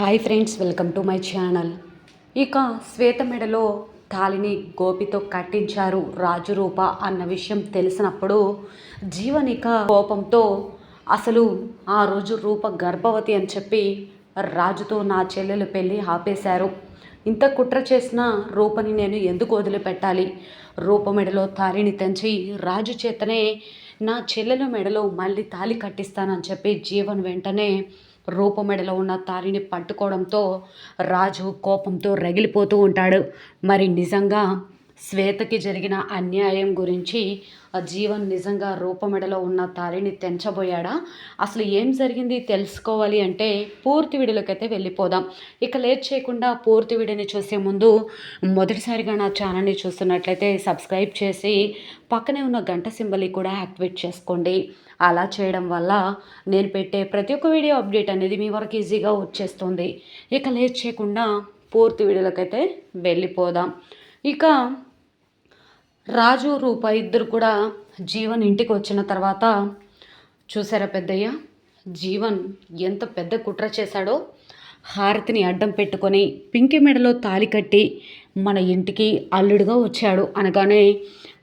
Hi friends welcome to my channel ఇక శ్వేత మెడలో తాళిని గోపితో కట్టించారు రాజు రూప అన్న విషయం తెలిసినప్పుడు జీవనిక కోపంతో అసలు ఆ రోజు రూప గర్భవతి అని చెప్పి రాజుతో నా చెల్లెలు పెళ్ళి ఆపేశారు. ఇంత కుట్ర చేసిన రూపని నేను ఎందుకు వదిలిపెట్టాలి? రూప మెడలో తాళిని తెంచి రాజు చేతనే నా చెల్లెల మెడలో మళ్ళీ తాళి కట్టిస్తానని చెప్పి జీవన్ వెంటనే రూపమెడలో ఉన్న తారిని పట్టుకోవడంతో రాజు కోపంతో రగిలిపోతూ ఉంటాడు. మరి నిజంగా శ్వేతకి జరిగిన అన్యాయం గురించి ఆ జీవన్ నిజంగా రూపమెడలో ఉన్న తారిని తెంచబోయాడా? అసలు ఏం జరిగింది తెలుసుకోవాలి అంటే పూర్తి వీడియోలోకైతే వెళ్ళిపోదాం. ఇక లేట్ చేయకుండా పూర్తి వీడియోని చూసే ముందు మొదటిసారిగా నా ఛానల్ని చూస్తున్నట్లయితే సబ్స్క్రైబ్ చేసి పక్కనే ఉన్న గంట సింబల్ని కూడా యాక్టివేట్ చేసుకోండి. అలా చేయడం వల్ల నేను పెట్టే ప్రతి ఒక్క వీడియో అప్డేట్ అనేది మీ వరకు ఈజీగా వచ్చేస్తుంది. ఇక లేట్ చేయకుండా పూర్తి వీడియోలకైతే వెళ్ళిపోదాం. ఇక రాజు రూప ఇద్దరు కూడా జీవన్ ఇంటికి వచ్చిన తర్వాత చూసారా పెద్దయ్య? జీవన్ ఎంత పెద్ద కుట్ర చేశాడో. హారతిని అడ్డం పెట్టుకొని పింకి మెడలో తాలి కట్టి మన ఇంటికి అల్లుడుగా వచ్చాడు. అనగానే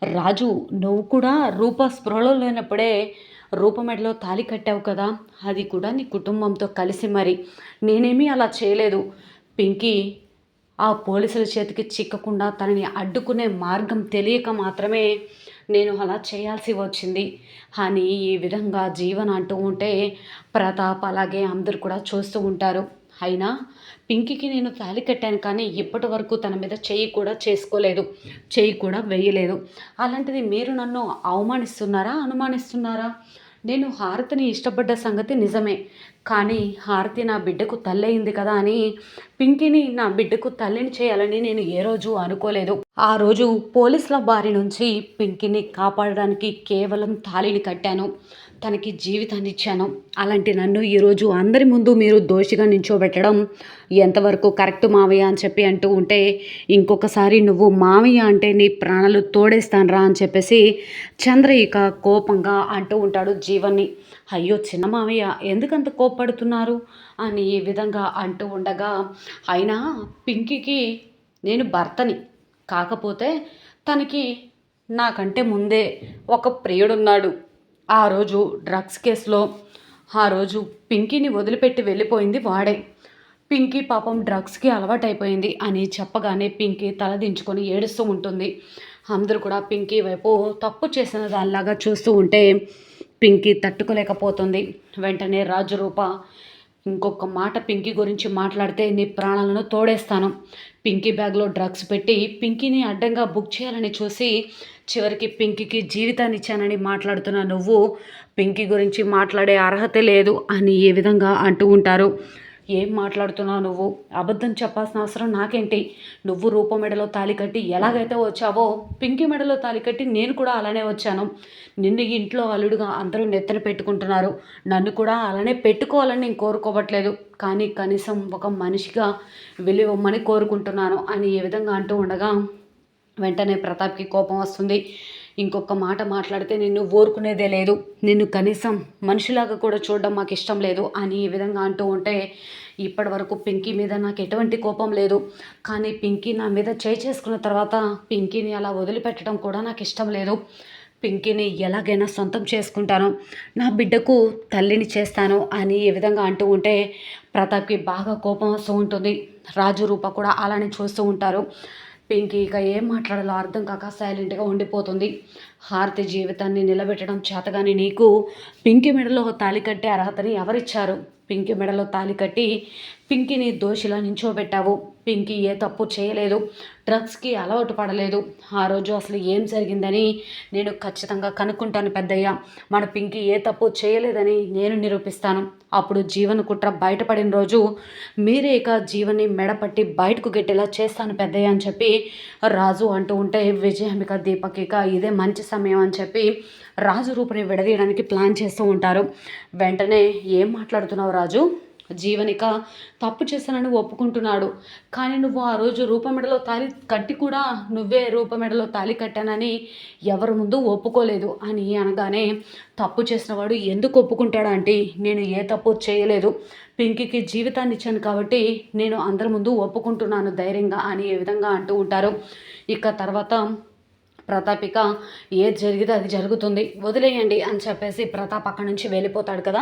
రాజు నువ్వు కూడా రూప స్పృహలో లేనప్పుడే రూపమెడలో తాలి కట్టావు కదా అది కూడా నీ కుటుంబంతో కలిసి మరి. నేనేమీ అలా చేయలేదు. పింకీ ఆ పోలీసుల చేతికి చిక్కకుండా తనని అడ్డుకునే మార్గం తెలియక మాత్రమే నేను అలా చేయాల్సి వచ్చింది. అని ఈ విధంగా జీవన అంటూ ఉంటే ప్రతాప్ అలాగే అందరు కూడా చూస్తూ ఉంటారు. అయినా పింకీకి నేను తాలి కట్టాను కానీ ఇప్పటి వరకు తన మీద చెయ్యి కూడా చేసుకోలేదు. చెయ్యి కూడా వేయలేదు. అలాంటిది మీరు నన్ను అవమానిస్తున్నారా అనుమానిస్తున్నారా? నేను హారతిని ఇష్టపడ్డ సంగతి నిజమే. కానీ హారతి నా బిడ్డకు తల్లయింది కదా అని పింకీని నా బిడ్డకు తల్లిని చేయాలని నేను ఏ రోజు అనుకోలేదు. ఆ రోజు పోలీసుల బారి నుంచి పింకీని కాపాడడానికి కేవలం తాళిని కట్టాను. తనకి జీవితాన్ని ఇచ్చాను. అలాంటి నన్ను ఈరోజు అందరి ముందు మీరు దోషిగా నించోబెట్టడం ఎంతవరకు కరెక్ట్ మావయ్య అని చెప్పి అంటూ ఉంటే ఇంకొకసారి నువ్వు మావయ్య అంటే నీ ప్రాణాలు తోడేస్తాను రా అని చెప్పేసి చంద్రయిక కోపంగా అంటూ ఉంటాడు జీవన్ని. అయ్యో చిన్న మావయ్య ఎందుకంత కోప్పడుతున్నారు? అని ఈ విధంగా అంటూ ఉండగా అయినా పింకీకి నేను భర్తని. కాకపోతే తనకి నాకంటే ముందే ఒక ప్రియుడున్నాడు. ఆ రోజు డ్రగ్స్ కేసులో ఆ రోజు పింకీని వదిలిపెట్టి వెళ్ళిపోయింది వాడే. పింకీ పాపం డ్రగ్స్కి అలవాటైపోయింది అని చెప్పగానే పింకీ తలదించుకొని ఏడుస్తూ ఉంటుంది. అందరూ కూడా పింకీ వైపు తప్పు చేసిన దానిలాగా చూస్తూ ఉంటే పింకీ తట్టుకోలేకపోతుంది. వెంటనే రాజురూప ఇంకొక మాట పింకీ గురించి మాట్లాడితే నీ ప్రాణాలను తోడేస్తాను. పింకీ బ్యాగ్లో డ్రగ్స్ పెట్టి పింకీని అడ్డంగా బుక్ చేయాలని చూసి చివరికి పింకీకి జీవితాన్ని ఇచ్చానని మాట్లాడుతున్న నువ్వు పింకీ గురించి మాట్లాడే అర్హత లేదు అని ఏ విధంగా అంటూ ఉంటారు. ఏం మాట్లాడుతున్నావు నువ్వు? అబద్ధం చెప్పాల్సిన అవసరం నాకేంటి? నువ్వు రూప మెడలో తాలి కట్టి ఎలాగైతే వచ్చావో పింకి మెడలో తాలి కట్టి నేను కూడా అలానే వచ్చాను. నిన్ను ఇంట్లో అల్లుడుగా అందరూ నెత్తన పెట్టుకుంటున్నారు. నన్ను కూడా అలానే పెట్టుకోవాలని నేను కోరుకోవట్లేదు. కానీ కనీసం ఒక మనిషిగా వెళ్ళివ్వమని కోరుకుంటున్నాను అని ఏ విధంగా అంటూ ఉండగా వెంటనే ప్రతాప్కి కోపం వస్తుంది. ఇంకొక మాట మాట్లాడితే నిన్ను ఓరుకునేదే లేదు. నిన్ను కనీసం మనిషిలాగా కూడా చూడడం మాకు ఇష్టం లేదు అని ఈ విధంగా అంటూ ఉంటే ఇప్పటి వరకు పింకీ మీద నాకు ఎటువంటి కోపం లేదు. కానీ పింకీ నా మీద చేయి చేసుకున్న తర్వాత పింకీని అలా వదిలిపెట్టడం కూడా నాకు ఇష్టం లేదు. పింకీని ఎలాగైనా సొంతం చేసుకుంటాను. నా బిడ్డకు తల్లిని చేస్తాను అని ఈ విధంగా అంటూ ఉంటే ప్రతాప్కి బాగా కోపం వస్తూ ఉంటుంది. రాజు రూప కూడా అలానే చూస్తూ ఉంటారు. పింకీ ఇక ఏం మాట్లాడాలో అర్థం కాక సైలెంట్గా ఉండిపోతుంది. హారతి జీవితాన్ని నిలబెట్టడం చేతగాని నీకు పింకీ మెడలో తాలి కట్టే అర్హతని ఎవరిచ్చారు? పింకీ మెడలో తాలి కట్టి పింకీని దోషిలా నించోబెట్టావు. పింకీ ఏ తప్పు చేయలేదు. డ్రగ్స్కి అలవాటు పడలేదు. ఆ రోజు అసలు ఏం జరిగిందని నేను ఖచ్చితంగా కనుక్కుంటాను పెద్దయ్య. మన పింకీ ఏ తప్పు చేయలేదని నేను నిరూపిస్తాను. అప్పుడు జీవన కుట్ర బయటపడిన రోజు మీరే ఇక జీవని మెడపట్టి బయటకు గెట్టేలా చేస్తాను పెద్దయ్య అని చెప్పి రాజు అంటూ ఉంటే విజయాంబిక దీపక్ ఇక ఇదే మంచి సమయం అని చెప్పి రాజు రూపుని విడదీయడానికి ప్లాన్ చేస్తూ ఉంటారు. వెంటనే ఏం మాట్లాడుతున్నావు రాజు జీవనిక తప్పు చేశానని ఒప్పుకుంటున్నాడు. కానీ నువ్వు ఆ రోజు రూపమెడలో తాలి కట్టి కూడా నువ్వే రూపమెడలో తాలి కట్టానని ఎవరి ముందు ఒప్పుకోలేదు. అని అనగానే తప్పు చేసిన వాడు ఎందుకు ఒప్పుకుంటాడు అంటే నేను ఏ తప్పు చేయలేదు. పింకీకి జీవితాన్ని ఇచ్చాను కాబట్టి నేను అందరి ముందు ఒప్పుకుంటున్నాను ధైర్యంగా అని ఏ విధంగా అంటూ ఉంటారు. ఇక తర్వాత ప్రతాపిక ఏది జరిగితే అది జరుగుతుంది వదిలేయండి అని చెప్పేసి ప్రతాప్ అక్కడి నుంచి వెళ్ళిపోతాడు కదా.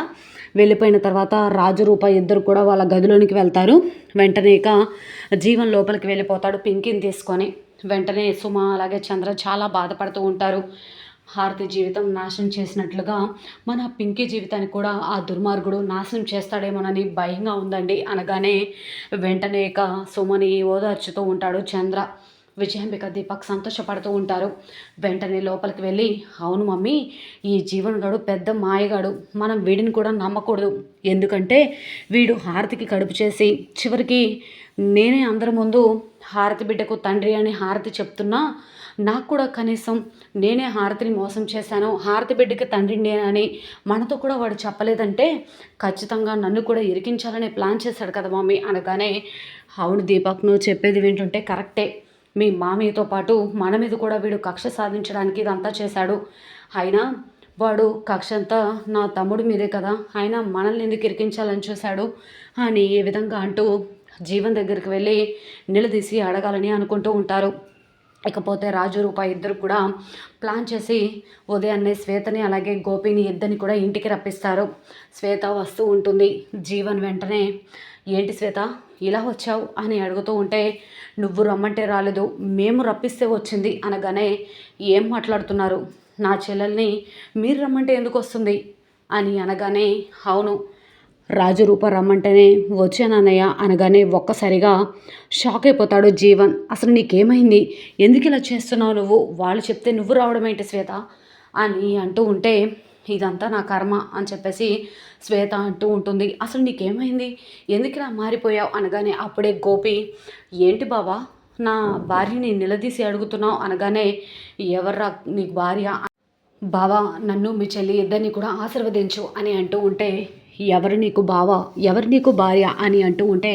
వెళ్ళిపోయిన తర్వాత రాజు రూప ఇద్దరు కూడా వాళ్ళ గదిలోనికి వెళ్తారు. వెంటనే ఇక జీవన్ లోపలికి వెళ్ళిపోతాడు పింకిని తీసుకొని. వెంటనే సుమ అలాగే చంద్ర చాలా బాధపడుతూ ఉంటారు. హారతి జీవితం నాశనం చేసినట్లుగా మన పింకీ జీవితాన్ని కూడా ఆ దుర్మార్గుడు నాశనం చేస్తాడేమోనని భయంగా ఉందండి. అనగానే వెంటనే ఇక సుమని ఓదార్చుతూ ఉంటాడు చంద్ర. విజయాంబిక దీపక్ సంతోషపడుతూ ఉంటారు. వెంటనే లోపలికి వెళ్ళి అవును మమ్మీ ఈ జీవనుడు పెద్ద మాయగాడు. మనం వీడిని కూడా నమ్మకూడదు. ఎందుకంటే వీడు హారతికి కడుపు చేసి చివరికి నేనే అందరి ముందు హారతి బిడ్డకు తండ్రి అని హారతి చెప్తున్నా నాకు కూడా కనీసం నేనే హారతిని మోసం చేశాను. హారతి బిడ్డకి తండ్రిని అని మనతో కూడా వాడు చెప్పలేదంటే ఖచ్చితంగా నన్ను కూడా ఇరికించాలనే ప్లాన్ చేశాడు కదా మమ్మీ. అనగానే అవును దీపక్ నువ్వు చెప్పేది వింటుంటే కరెక్టే. మీ మామయ్యతో పాటు మన మీద కూడా వీడు కక్ష సాధించడానికి ఇదంతా చేశాడు. అయినా వాడు కక్ష అంతా నా తమ్ముడు మీదే కదా. ఆయన మనల్ని ఎందుకు ఇరికించాలని చూశాడు? అని ఏ విధంగా అంటూ జీవన్ దగ్గరికి వెళ్ళి నిలదీసి అడగాలని అనుకుంటూ ఉంటారు. ఇకపోతే రాజు రూప ఇద్దరు కూడా ప్లాన్ చేసి ఉదయాన్నే శ్వేతని అలాగే గోపిని ఇద్దరిని కూడా ఇంటికి రప్పిస్తారు. శ్వేత వస్తూ ఉంటుంది. జీవన్ వెంటనే ఏంటి శ్వేత? ఇలా వచ్చావు అని అడుగుతూ ఉంటే నువ్వు రమ్మంటే రాలేదు మేము రప్పిస్తే వచ్చింది అనగానే ఏం మాట్లాడుతున్నారు? నా చెల్లెల్ని మీరు రమ్మంటే ఎందుకు వస్తుంది? అని అనగానే అవును రాజు రూప రమ్మంటేనే వచ్చానన్నయ్య అనగానే ఒక్కసారిగా షాక్ అయిపోతాడు జీవన్. అసలు నీకేమైంది? ఎందుకు ఇలా చేస్తున్నావు నువ్వు? వాళ్ళు చెప్తే నువ్వు రావడం ఏంటి శ్వేత? అని అంటూ ఉంటే ఇదంతా నా కర్మ అని చెప్పేసి శ్వేత అంటూ ఉంటుంది. అసలు నీకేమైంది? ఎందుకు ఇలా మారిపోయావు అనగానే అప్పుడే గోపి ఏంటి బావా నా భార్యని నిలదీసి అడుగుతున్నావు అనగానే ఎవర్రా నీకు భార్య? బావా నన్ను మీ చెల్లి ఇద్దరిని కూడా ఆశీర్వదించు అని అంటూ ఉంటే ఎవరు నీకు బావా? ఎవరు నీకు భార్య? అని అంటూ ఉంటే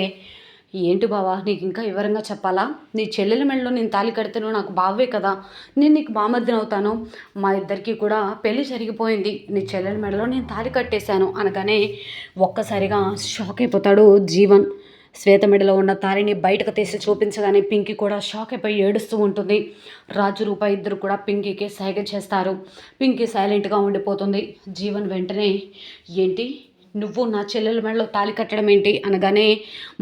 ఏంటి బావా నీకు ఇంకా వివరంగా చెప్పాలా? నీ చెల్లెల మెడలో నేను తాళి కడితేను నాకు బావే కదా. నేను నీకు బామర్దిన అవుతాను. మా ఇద్దరికి కూడా పెళ్ళి జరిగిపోయింది. నీ చెల్లెల మెడలో నేను తాళి కట్టేశాను అనగానే ఒక్కసారిగా షాక్ అయిపోతాడు జీవన్. శ్వేత మెడలో ఉన్న తాలిని బయటకు తీసి చూపించగానే పింకీ కూడా షాక్ అయిపోయి ఏడుస్తూ ఉంటుంది. రాజు రూప ఇద్దరు కూడా పింకీకి సైగ చేస్తారు. పింకీ సైలెంట్గా ఉండిపోతుంది. జీవన్ వెంటనే ఏంటి? నువ్వు నా చెల్లెల మెడలో తాళి కట్టడం ఏంటి అనగానే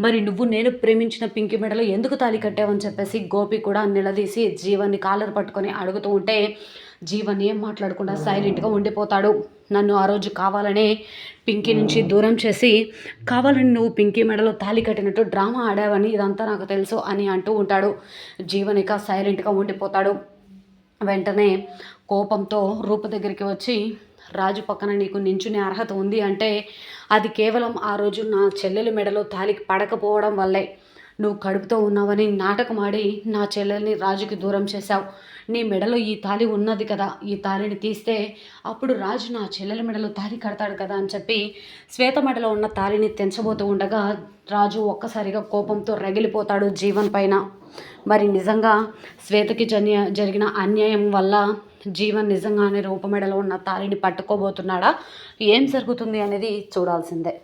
మరి నువ్వు నేను ప్రేమించిన పింకి మెడలో ఎందుకు తాళి కట్టావని చెప్పేసి గోపి కూడా నిలదీసి జీవన్ని కాలర్ పట్టుకొని అడుగుతూ ఉంటే జీవన్ ఏం మాట్లాడకుండా సైలెంట్గా ఉండిపోతాడు. నన్ను ఆ రోజు కావాలనే పింకీ నుంచి దూరం చేసి కావాలని నువ్వు పింకీ మెడలో తాళి కట్టినట్టు డ్రామా ఆడావని ఇదంతా నాకు తెలుసు అని అంటూ ఉంటాడు. జీవనిక సైలెంట్గా ఉండిపోతాడు. వెంటనే కోపంతో రూప దగ్గరికి వచ్చి రాజు పక్కన నీకు నించునే అర్హత ఉంది అంటే అది కేవలం ఆ రోజు నా చెల్లెలు మెడలో తాలికి పడకపోవడం వల్లే. నువ్వు కడుపుతో ఉన్నావని నాటకమాడి నా చెల్లెల్ని రాజుకి దూరం చేశావు. నీ మెడలో ఈ తాలి ఉన్నది కదా ఈ తాలిని తీస్తే అప్పుడు రాజు నా చెల్లెల మెడలో తాలి కడతాడు కదా అని చెప్పి శ్వేత మెడలో ఉన్న తాలిని తెంచబోతూ ఉండగా రాజు ఒక్కసారిగా కోపంతో రగిలిపోతాడు జీవన్ పైన. మరి నిజంగా శ్వేతకి జన్య జరిగిన అన్యాయం వల్ల జీవన్ నిజంగానే రూపమెడలో ఉన్న తాళిని పట్టుకోబోతున్నాడా? ఏం జరుగుతుంది అనేది చూడాల్సిందే.